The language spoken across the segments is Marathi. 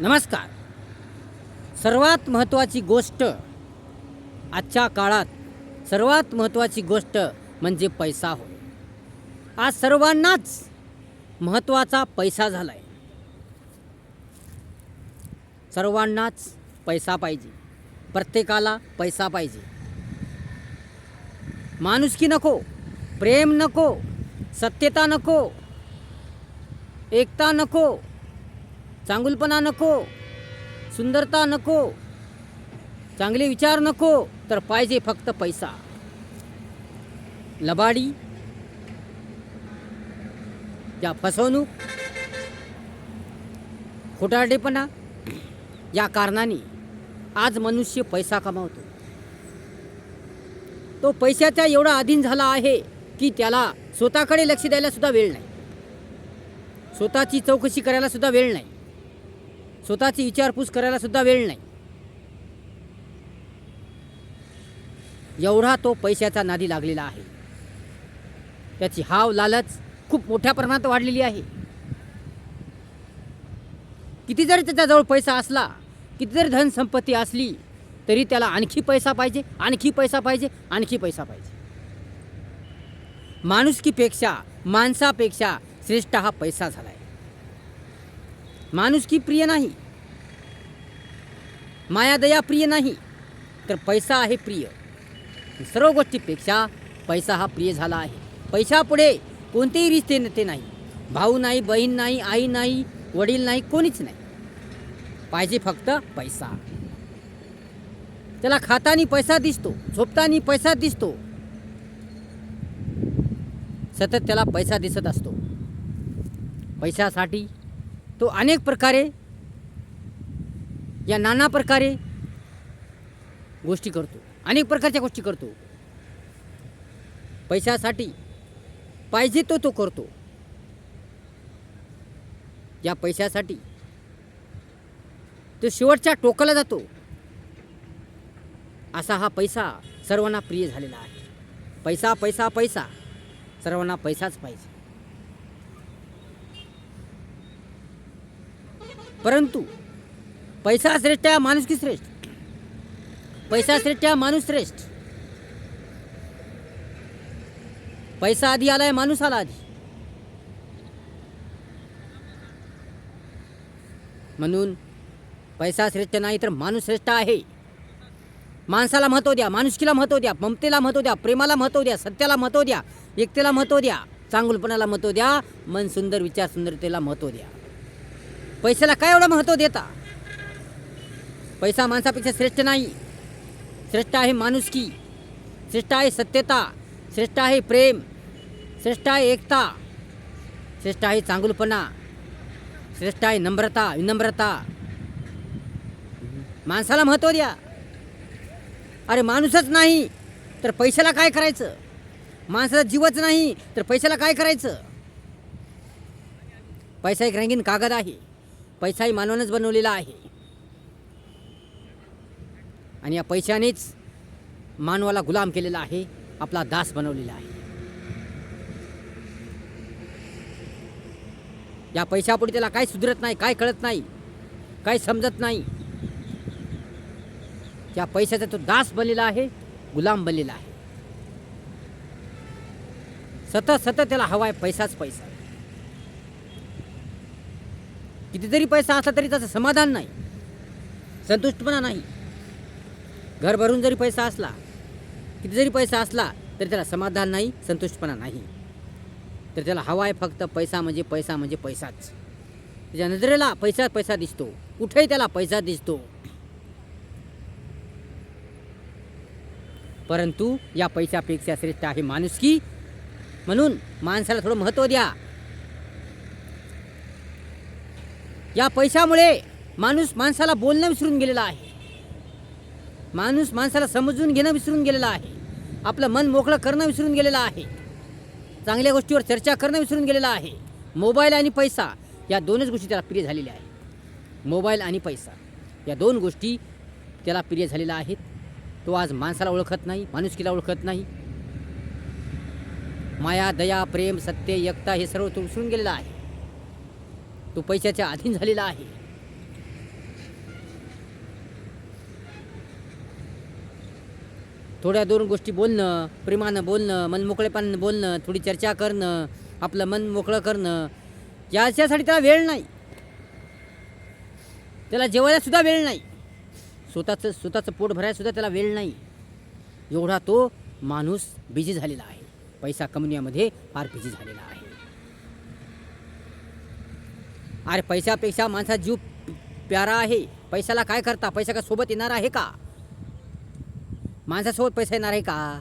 नमस्कार. सर्वात महत्त्वाची गोष्ट आजच्या काळात सर्वात महत्त्वाची गोष्ट म्हणजे पैसा होय आज सर्वांनाच महत्त्वाचा पैसा झाला आहे सर्वांनाच पैसा पाहिजे. प्रत्येकाला पैसा पाहिजे. माणुसकी नको प्रेम नको सत्यता नको एकता नको चांगुलपणा नको सुंदरता नको चांगले विचार नको तर पाहिजे फक्त पैसा. लबाडी या फसवणूक खोटारडेपणा या कारणाने आज मनुष्य पैसा कमावतो. तो पैशाचा एवढा अधीन झाला आहे की त्याला स्वतःकडे लक्ष द्यायला सुद्धा वेळ नाही. स्वतःची चौकशी करायला सुद्धा वेळ नाही. स्वतःची विचारपूस करायला सुद्धा वेळ नाही. एवढा तो पैशाचा नादी लागलेला आहे. त्याची हाव लालच खूप मोठ्या प्रमाणात वाढलेली आहे. किती जरी त्याच्याजवळ पैसा असला किती जरी धनसंपत्ती असली तरी त्याला आणखी पैसा पाहिजे आणखी पैसा पाहिजे आणखी पैसा पाहिजे. माणुसकीपेक्षा माणसापेक्षा श्रेष्ठ हा पैसा झाला आहे माणुसकी प्रिय नाही? मायादया प्रिय नाही तर पैसा आहे प्रिय. सर्व गोष्टीपेक्षा पैसा हा प्रिय झाला आहे. पैशापुढे कोणतेही रिश्ते ते नाही. भाऊ नाही बहीण नाही आई नाही वडील नाही कोणीच नाही. पाहिजे फक्त पैसा. त्याला खातानी पैसा दिसतो झोपतानी पैसा दिसतो. सतत त्याला पैसा दिसत असतो. पैशासाठी तो अनेक प्रकारे या नाना प्रकारे गोष्टी करतो. अनेक प्रकारच्या गोष्टी करतो. पैशासाठी पाहिजे तो तो करतो. या पैशासाठी तो शेवटच्या टोकाला जातो. असा हा पैसा सर्वांना प्रिय झालेला आहे. पैसा पैसा पैसा सर्वांना पैसाच पाहिजे. परंतु पैसा श्रेष्ठ आहे माणूस की श्रेष्ठ? पैसा श्रेष्ठ आहे माणूस श्रेष्ठ? पैसा आधी आलाय माणूस आला आधी. म्हणून पैसा श्रेष्ठ नाही तर माणूस श्रेष्ठ आहे. माणसाला महत्त्व द्या माणुसकीला महत्त्व द्या ममतेला महत्त्व द्या प्रेमाला महत्त्व द्या सत्याला महत्त्व द्या एकतेला महत्त्व द्या चांगुलपणाला महत्त्व द्या मन सुंदर विचार सुंदरतेला महत्त्व द्या. पैशाला काय एवढं महत्त्व देता? पैसा माणसापेक्षा श्रेष्ठ नाही. श्रेष्ठ आहे माणुसकी. श्रेष्ठ आहे सत्यता. श्रेष्ठ आहे प्रेम. श्रेष्ठ आहे एकता. श्रेष्ठ आहे चांगुलपणा. श्रेष्ठ आहे नम्रता विनम्रता. माणसाला महत्त्व द्या. अरे माणूसच नाही तर पैशाला काय करायचं? माणसाचा जीवच नाही तर पैशाला काय करायचं? पैसा एक रंगीन कागद आहे. पैसाही मानवानंच बनवलेला आहे. आणि या पैशानेच मानवाला गुलाम केलेला आहे आपला दास बनवलेला आहे. या पैशापुढे त्याला काय सुधरत नाही काय कळत नाही काय समजत नाही. त्या पैशाचा तो दास बनलेला आहे गुलाम बनलेला आहे. सतत सतत त्याला हवा आहे पैसाच पैसा. कितीतरी पैसा असला तरी त्याचं समाधान नाही. संतुष्टपणा नाही. घर भरून जरी पैसा असला किती जरी पैसा असला तरी त्याला समाधान नाही संतुष्टपणा नाही. तर त्याला हवा आहे फक्त पैसा म्हणजे पैसा म्हणजे पैसाच. त्याच्या नजरेला पैसा पैसा दिसतो. कुठेही त्याला पैसा दिसतो. परंतु या पैशापेक्षा श्रेष्ठ आहे माणुसकी म्हणून माणसाला थोडं महत्त्व द्या. या पैशामुळे माणूस माणसाला बोलणं विसरून गेलेला आहे. माणूस माणसाला समजून घेणं विसरून गेलेला आहे. आपलं मन मोकळं करणं विसरून गेलेलं आहे. चांगल्या गोष्टीवर चर्चा करणं विसरून गेलेलं आहे. मोबाईल आणि पैसा या दोनच गोष्टी त्याला प्रिय झालेल्या आहेत. मोबाईल आणि पैसा या दोन गोष्टी त्याला प्रिय झालेल्या आहेत. तो आज माणसाला ओळखत नाही माणुसकीला ओळखत नाही. माया दया प्रेम सत्य एकता हे सर्व तो विसरून गेलेला आहे. तो पैशाच्या अधीन झालेला आहे. थोड्या दोन गोष्टी बोलणं प्रेमानं बोलणं मनमोकळेपणानं बोलणं थोडी चर्चा करणं आपलं मन मोकळं करणं याच्यासाठी त्याला वेळ नाही. त्याला जेवायला सुद्धा वेळ नाही. स्वतःचं स्वतःचं पोट भरायला सुद्धा त्याला वेळ नाही. एवढा तो माणूस बिझी झालेला आहे. पैसा कमवण्यामध्ये फार बिझी झालेला आहे. अरे पैशापेक्षा माणसा जीव प्यारा आहे. पैशाला काय करता? पैसा का सोबत येणार आहे का? माणसासोबत पैसा येणार आहे का?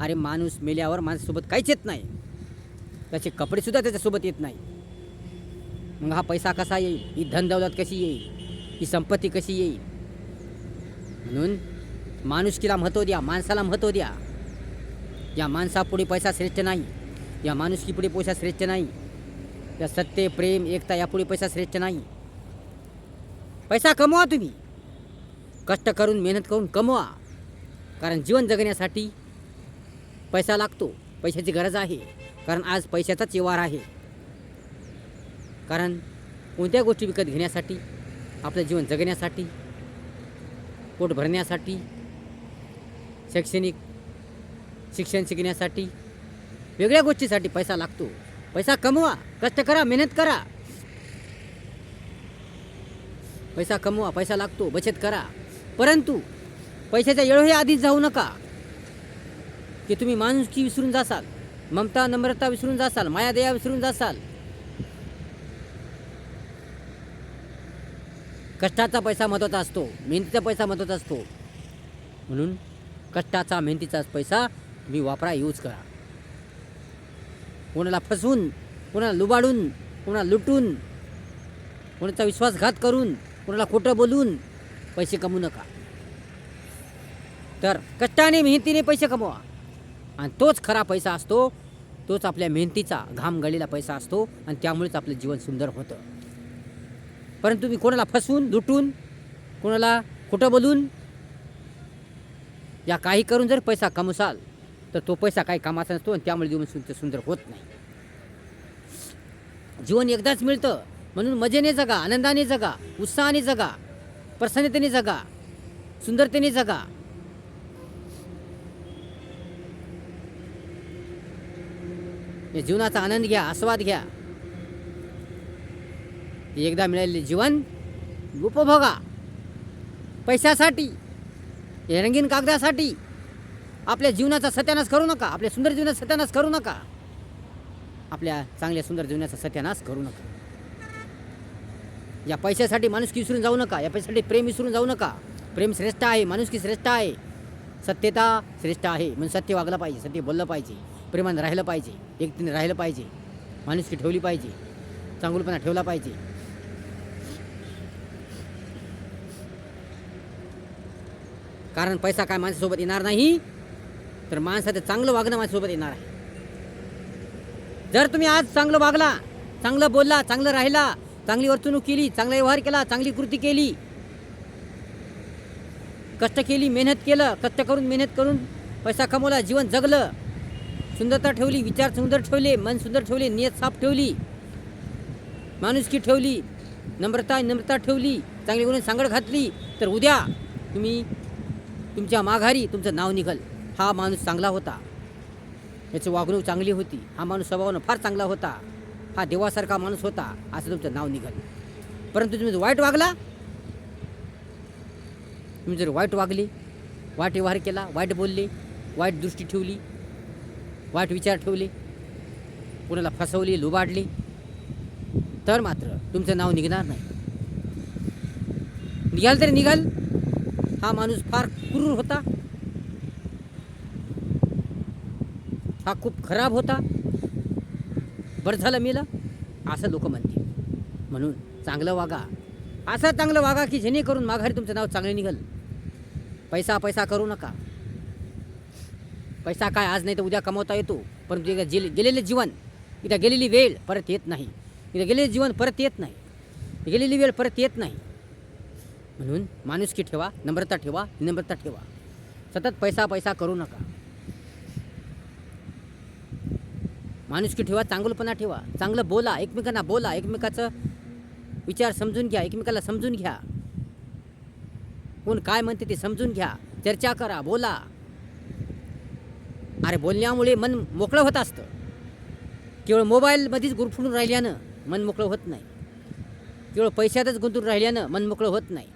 अरे माणूस मेल्यावर माणसासोबत काहीच येत नाही. त्याचे कपडेसुद्धा त्याच्यासोबत येत नाही. मग हा पैसा कसा येईल? ही धन दौलत कशी येईल? ही संपत्ती कशी येईल? म्हणून माणुसकीला महत्त्व द्या माणसाला महत्त्व द्या. या माणसापुढे पैसा श्रेष्ठ नाही. या माणुसकीपुढे पैसा श्रेष्ठ नाही. या सत्य प्रेम एकता यापुढे पैसा श्रेष्ठ नाही. पैसा कमवा तुम्ही. कष्ट करून मेहनत करून कमवा. कारण जीवन जगण्यासाठी पैसा लागतो. पैशाची गरज आहे. कारण आज पैशाचाच व्यवहार आहे. कारण कोणत्या गोष्टी विकत घेण्यासाठी आपलं जीवन जगण्यासाठी पोट भरण्यासाठी शैक्षणिक शिक्षण शिकण्यासाठी वेगळ्या गोष्टीसाठी पैसा लागतो. पैसा कमवा कष्ट करा मेहनत करा. पैसा कमवा पैसा लागतो बचत करा. परंतु पैशाच्या येळोही आधीच जाऊ नका. की तुम्ही माणुसकी विसरून जासाल ममता नम्रता विसरून जासाल मायादया विसरून जासाल. कष्टाचा पैसा महत्त्वाचा असतो मेहनतीचा पैसा महत्त्वाचा असतो. म्हणून कष्टाचा मेहनतीचा पैसा तुम्ही वापरा यूज करा. कोणाला फसवून कोणाला लुबाडून कोणाला लुटून कोणाचा विश्वासघात करून कोणाला खोटं बोलून पैसे कमवू नका. तर कष्टाने मेहनतीने पैसे कमवा. आणि तोच खरा पैसा असतो तोच आपल्या मेहनतीचा घाम गळलेला पैसा असतो आणि त्यामुळेच आपलं जीवन सुंदर होतं. परंतु मी कोणाला फसवून लुटून कोणाला खोटं बोलून या काही करून जर पैसा कमवसाल तर तो पैसा काही कामाचा नसतो आणि त्यामुळे जीवन सुंदर सुंदर होत नाही. जीवन एकदाच मिळतं. म्हणून मजेने जगा आनंदाने जगा उत्साहाने जगा प्रसन्नतेने जगा सुंदरतेने जगा. जीवनाचा आनंद घ्या आस्वाद घ्या. एकदा मिळालेले जीवन उपभोगा. पैशासाठी रंगीन कागदासाठी आपल्या जीवनाचा सत्यानाश करू नका. आपल्या सुंदर जीवनाचा सत्यानाश करू नका. आपल्या चांगल्या सुंदर जीवनाचा सत्यानाश करू नका. या पैशासाठी माणुसकी विसरून जाऊ नका. या पैशासाठी प्रेम विसरून जाऊ नका. प्रेम श्रेष्ठ आहे माणुसकी श्रेष्ठ आहे. सत्यता श्रेष्ठ आहे. म्हणून सत्य वागलं पाहिजे सत्य बोललं पाहिजे प्रेमानं राहिलं पाहिजे एकटीने राहिलं पाहिजे माणुसकी ठेवली पाहिजे चांगुलपणा ठेवला पाहिजे. कारण पैसा काय माणसासोबत येणार नाही? तर माणसाचं चांगलं वागणं माझ्यासोबत येणार आहे. जर तुम्ही आज चांगलं वागला चांगलं बोलला चांगलं राहिला चांगली वर्तणूक केली चांगला व्यवहार केला चांगली कृती केली कष्ट केली मेहनत केलं कष्ट करून मेहनत करून पैसा कमवला जीवन जगलं सुंदरता ठेवली विचार सुंदर ठेवले मन सुंदर ठेवले नियत साफ ठेवली माणुसकी ठेवली नम्रता नम्रता ठेवली चांगली गुण सांगड घातली तर उद्या तुम्ही तुमच्या माघारी तुमचं नाव निघल. हा माणूस चांगला होता. याची वागणूक चांगली होती. हा माणूस स्वभावानं फार चांगला होता. हा देवासारखा माणूस होता असं तुमचं नाव निघाल. परंतु तुम्ही जर वाईट वागला तुम्ही जर वाईट वागली वाईट व्यवहार केला वाईट बोलले वाईट दृष्टी ठेवली वाईट विचार ठेवले कोणाला फसवली लुबाडली तर मात्र तुमचं नाव निघणार नाही. निघाल तरी निघाल. हा माणूस फार क्रूर होता. हा खूप खराब होता. बरं झालं मेलं. असं लोक म्हणतील. म्हणून चांगलं वागा. असं चांगलं वागा की जेणेकरून माघारी तुमचं नाव चांगलं निघल. पैसा पैसा करू नका. पैसा काय आज नाही तर उद्या कमवता येतो. परंतु एकदा गेले गेलेले जीवन एकदा गेलेली वेळ परत येत नाही. एकदा गेलेले जीवन परत येत नाही. गेलेली वेळ परत येत नाही. म्हणून माणुसकी ठेवा नम्रता ठेवा नम्रता ठेवा. सतत पैसा पैसा करू नका. माणुसकी ठेवा चांगलपणा ठेवा. चांगलं बोला एकमेकांना बोला एकमेकाचं विचार समजून घ्या एकमेकाला समजून घ्या. कोण काय म्हणते ते समजून घ्या. चर्चा करा बोला. अरे बोलण्यामुळे मन मोकळं होत असतं. केवळ मोबाईलमध्येच गुरफुडून राहिल्यानं मन मोकळं होत नाही. केवळ पैशातच गुंतून राहिल्यानं मन मोकळं होत नाही.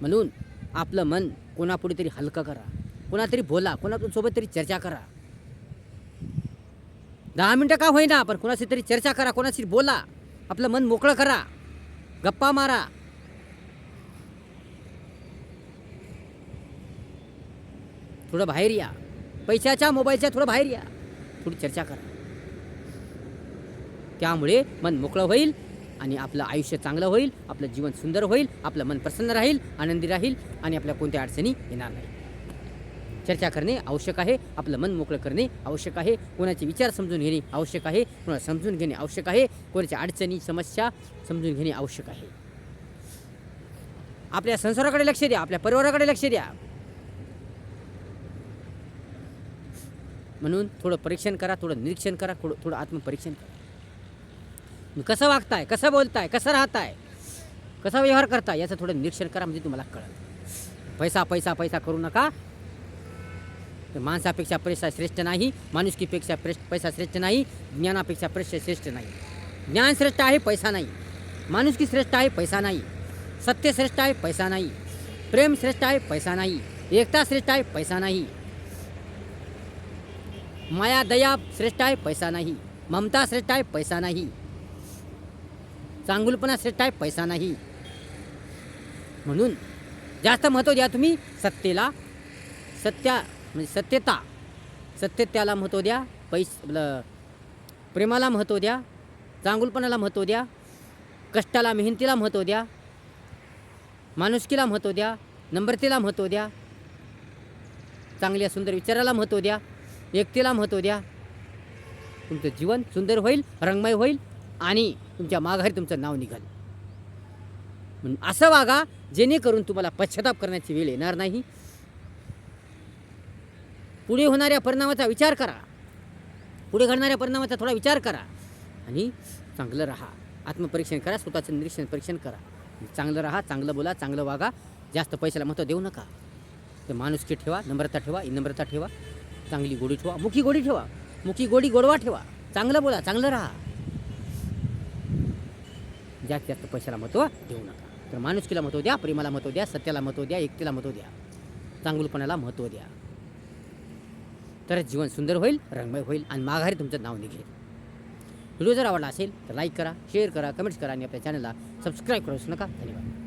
म्हणून आपलं मन कोणापुढे तरी हलकं करा. कोणातरी बोला कोणासोबत तरी चर्चा करा. दहा मिनटं का होईना पण कोणाशी तरी चर्चा करा कोणाशी बोला. आपलं मन मोकळं करा. गप्पा मारा. थोडं बाहेर या. पैशाच्या मोबाईलच्या थोडं बाहेर या. थोडी चर्चा करा. त्यामुळे मन मोकळं होईल आणि आपलं आयुष्य चांगलं होईल आपलं जीवन सुंदर होईल आपलं मन प्रसन्न राहील आनंदी राहील आणि आपल्या कोणत्या अडचणी येणार नाही चर्चा करणे आवश्यक आहे आपलं मन मोकळं करणे आवश्यक आहे कोणाचे विचार समजून घेणे आवश्यक आहे कोणाला समजून घेणे आवश्यक आहे कोणाच्या अडचणी समस्या समजून घेणे आवश्यक आहे. आपल्या संसाराकडे लक्ष द्या आपल्या परिवाराकडे लक्ष द्या. म्हणून थोडं परीक्षण करा थोडं निरीक्षण करा थोडं थोडं आत्मपरीक्षण करा. कसं वागताय कसं बोलताय कसं राहताय कसा व्यवहार करताय याचं थोडं निरीक्षण करा म्हणजे तुम्हाला कळेल. पैसा पैसा पैसा करू नका. माणसापेक्षा पैसा श्रेष्ठ नाही माणुसकीपेक्षा पैसा श्रेष्ठ नाही ज्ञानापेक्षा पैसा श्रेष्ठ नाही. ज्ञान श्रेष्ठ आहे पैसा नाही. माणुसकी श्रेष्ठ आहे पैसा नाही. सत्य श्रेष्ठ आहे पैसा नाही. प्रेम श्रेष्ठ आहे पैसा नाही. एकता श्रेष्ठ आहे पैसा नाही. माया दया श्रेष्ठ आहे पैसा नाही. ममता श्रेष्ठ आहे पैसा नाही. चांगुलपणा श्रेष्ठ आहे पैसा नाही. म्हणून जास्त महत्त्व द्या तुम्ही सत्तेला. सत्या म्हणजे सत्यता. सत्यत्याला महत्त्व द्या पैस प्रेमाला महत्त्व द्या चांगुलपणाला महत्त्व द्या कष्टाला मेहनतीला महत्त्व द्या माणुसकीला महत्त्व द्या नम्रतेला महत्त्व द्या चांगल्या सुंदर विचाराला महत्त्व द्या एकतेला महत्त्व द्या. तुमचं जीवन सुंदर होईल रंगमय होईल आणि तुमच्या माघारी तुमचं नाव निघाल. असं वागा जेणेकरून तुम्हाला पश्चाताप करण्याची वेळ येणार नाही. पुढे होणाऱ्या परिणामाचा विचार करा. पुढे घडणाऱ्या परिणामाचा थोडा विचार करा. आणि चांगलं राहा. आत्मपरीक्षण करा स्वतःचं निरीक्षण परीक्षण करा. चांगलं राहा चांगलं बोला चांगलं वागा. जास्त पैशाला महत्त्व देऊ नका. ते माणुसकी ठेवा नम्रता ठेवा नम्रता ठेवा. चांगली गोडी ठेवा मुखी गोडी ठेवा. मुखी गोडी गोडवा ठेवा. चांगलं बोला चांगलं राहा. जास्त जास्त पैशाला महत्त्व देऊ नका. तर माणुसकीला महत्त्व द्या प्रेमाला महत्त्व द्या सत्याला महत्त्व द्या एकतेला महत्त्व द्या. चांगुलपणाला महत्त्व द्या. तरच जीवन सुंदर होईल रंगमय होईल आणि माघारी तुमचं नाव निघेल. व्हिडिओ जर आवडला असेल तर लाईक करा शेअर करा कमेंट्स करा आणि आपल्या चॅनलला सबस्क्राईब करू नका. धन्यवाद.